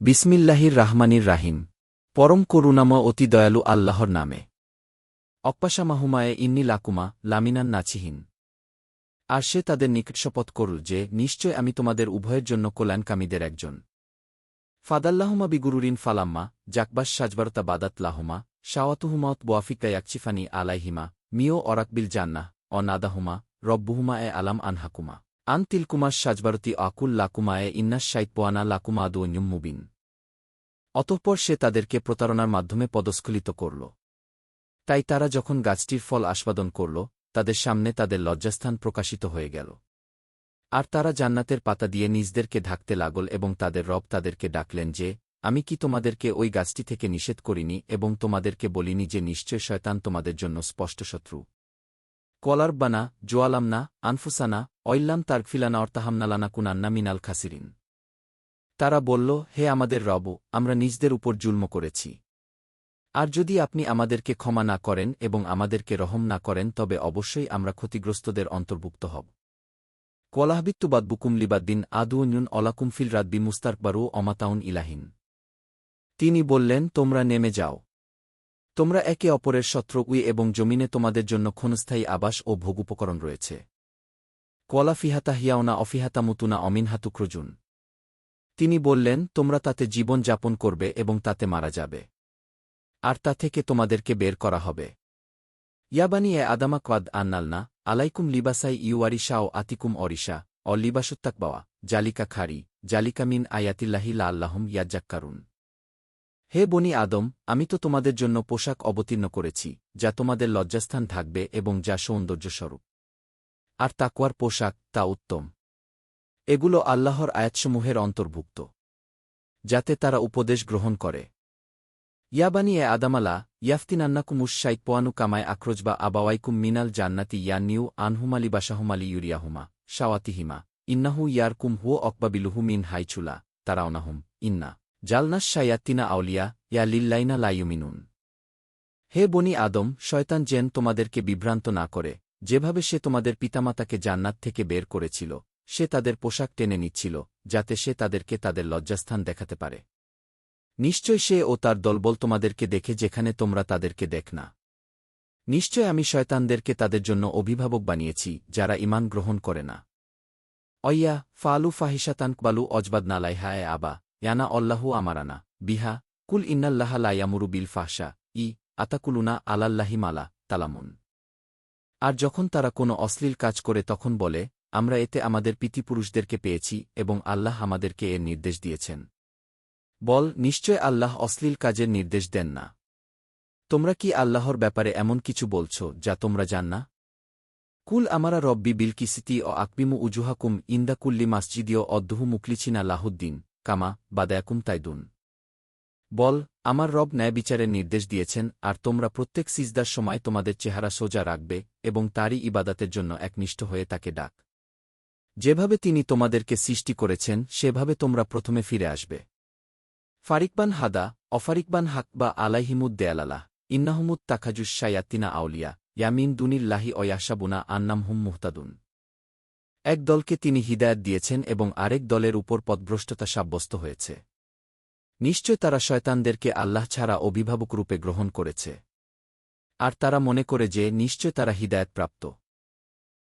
বিসমিল্লাহির রাহমানির রাহিম। পরম করুণাময় অতি দয়ালু আল্লাহর নামে। অপ্পাসা মাহুমায়ে ইন্নি লাকুমা লামিনান নাচিহীন আর সে তাদের নিকট শপথ করল যে, নিশ্চয় আমি তোমাদের উভয়ের জন্য কল্যাণকামীদের একজন। ফাদাল্লাহুমা বিগুরুরিন ফালাম্মা জাকবাস সাজবারতা বাদাত লাহুমা শাওয়াতুহুমত বোয়াফিকা ইয়াকচিফানি আলাইহিমা, মিও অরাকবিল জান্নাহ, অনাদাহুমা রব্বুহুমা এ আলাম আনহাকুমা। আন তিলকুমাস সাজবারতি আকুল লাকুমায়ে ইন্নাস সাইতপোয়ানা লাকুমা আদৌন্যুম মুবিন। অতঃপর সে তাদেরকে প্রতারণার মাধ্যমে পদস্খলিত করল। তাই তারা যখন গাছটির ফল আস্বাদন করল, তাদের সামনে তাদের লজ্জাস্থান প্রকাশিত হয়ে গেল। আর তারা জান্নাতের পাতা দিয়ে নিজদেরকে ঢাকতে লাগল এবং তাদের রব তাদেরকে ডাকলেন যে, আমি কি তোমাদেরকে ওই গাছটি থেকে নিষেধ করিনি এবং তোমাদেরকে বলিনি যে নিশ্চয় শয়তান তোমাদের জন্য স্পষ্ট শত্রু? কলারবানা জোয়ালামনা, আনফুসানা, অইল্লাম তারকফিলানা অর্তাহামনালানা কুনান্না মিনাল খাসিরিন। তারা বলল, হে আমাদের রব, আমরা নিজদের উপর জুলম করেছি। আর যদি আপনি আমাদেরকে ক্ষমা না করেন এবং আমাদেরকে রহম না করেন, তবে অবশ্যই আমরা ক্ষতিগ্রস্তদের অন্তর্ভুক্ত হব। কলাহবিত্তুবাদ বুকুম লিবাদ্দিন আদুউন অলাকুম ফিল রাদ্বি মুস্তারকবারু অমাতাউন ইলাহিন। তিনি বললেন, তোমরা নেমে যাও। তোমরা একে অপরের শত্রু উই এবং জমিনে তোমাদের জন্য ক্ষণস্থায়ী আবাস ও ভোগুপকরণ রয়েছে। কলা ফিহাতা হিয়াওনা অফিহাতা মুতুনা অমিনহাতুক্রজুন তিনি বললেন, তোমরা তাতে জীবন যাপন করবে এবং তাতে মারা যাবে। আর তা থেকে তোমাদেরকে বের করা হবে। ইয়াবানি এ আদামা কোয়াদ আন্নালনা, আলাইকুম লিবাসাই ইউয়ারিশা ও আতিকুম অরিশা, অ লিবাসুত্তাকবাওয়া, জালিকা খারি, জালিকা মিন আয়াতিল্লাহি লা আল্লাহম ইয়াজ্জাক্কারুন। হে বনি আদম, আমি তো তোমাদের জন্য পোশাক অবতীর্ণ করেছি, যা তোমাদের লজ্জাস্থান থাকবে এবং যা সৌন্দর্যস্বরূপ। আর তাকুয়ার পোশাক তা উত্তম। এগুলো আল্লাহর আয়াতসমূহের অন্তর্ভুক্ত, যাতে তারা উপদেশ গ্রহণ করে। ইয়াবানি এ আদামালা, ইয়াফতিনান্নাকুমুস পোয়ানু কামায় আক্রোজবা আবাওয়াইকুম মিনাল জান্নাতি ইয়ান্নিউ আনহুমালি বাসাহুমালি ইউরিয়াহুমা, শাওয়াতিহিমা, ইন্নাহু ইয়ারকুম হুও অকবাবিলুহু মিন হাইচুলা, তারাওনাহুম, ইন্না। জালনাস শায়াত্তিনা আউলিয়া, ইয়া লিল্লাইনা লাইয়ুমিনুন হে বনি আদম, শয়তান জেন তোমাদেরকে বিভ্রান্ত না করে, যেভাবে সে তোমাদের পিতামাতাকে জান্নাত থেকে বের করেছিল, সে তাদের পোশাক টেনে নিচ্ছিল, যাতে সে তাদেরকে তাদের লজ্জাস্থান দেখাতে পারে। নিশ্চয় সে ও তার দলবল তোমাদেরকে দেখে যেখানে তোমরা তাদেরকে দেখ না। নিশ্চয় আমি শয়তানদেরকে তাদের জন্য অভিভাবক বানিয়েছি, যারা ইমান গ্রহণ করে না। অইয়া, ফালু ফাহিসাতানকবালু অজবাদ নালাইহায় আবা ইয়ানা অল্লাহু আমারানা বিহা কুল ইন্নাল্লাহা লাইয়ামুরু বিল ফাহসা ই আতাকুলুনা আলাল্লাহি মালা তালামুন আর যখন তারা কোনো অশ্লীল কাজ করে তখন বলে, আমরা এতে আমাদের পিতিপুরুষদেরকে পেয়েছি এবং আল্লাহ আমাদেরকে এর নির্দেশ দিয়েছেন। বল, নিশ্চয় আল্লাহ অশ্লীল কাজের নির্দেশ দেন না। তোমরা কি আল্লাহর ব্যাপারে এমন কিছু বলছ যা তোমরা জান না? কুল আমারা রব্বি বিল কিসিতি ও আকবিমু উজুহাকুম ইন্দাকুল্লি মাসজিদীয় অদ্দহু মুকলিছিনা লাহুদ্দিন কামা বাদায়াকুম তাইদুন। বল, আমার রব ন্যায় বিচারের নির্দেশ দিয়েছেন, আর তোমরা প্রত্যেক সিজদার সময় তোমাদের চেহারা সোজা রাখবে, এবং তারই ইবাদাতের জন্য একনিষ্ঠ হয়ে তাকে ডাক। যেভাবে তিনি তোমাদেরকে সৃষ্টি করেছেন, সেভাবে তোমরা প্রথমে ফিরে আসবে। ফারিকবান হাদা, অফারিকবান হাক বা আলাইহিমুদ দেয়ালালাহ, ইন্নাহমুদ তাখাজুস শায়াতিনা আউলিয়া, ইয়ামিন দুনিল্লাহি অয়াসাবুনা আন্নাম হুম মুহতাদুন। এক দলকে তিনি হিদায়ত দিয়েছেন এবং আরেক দলের উপর পদভ্রষ্টতা সাব্যস্ত হয়েছে। নিশ্চয় তারা শয়তানদেরকে আল্লাহ ছাড়া অভিভাবক রূপে গ্রহণ করেছে। আর তারা মনে করে যে নিশ্চয় তারা হিদায়তপ্রাপ্ত।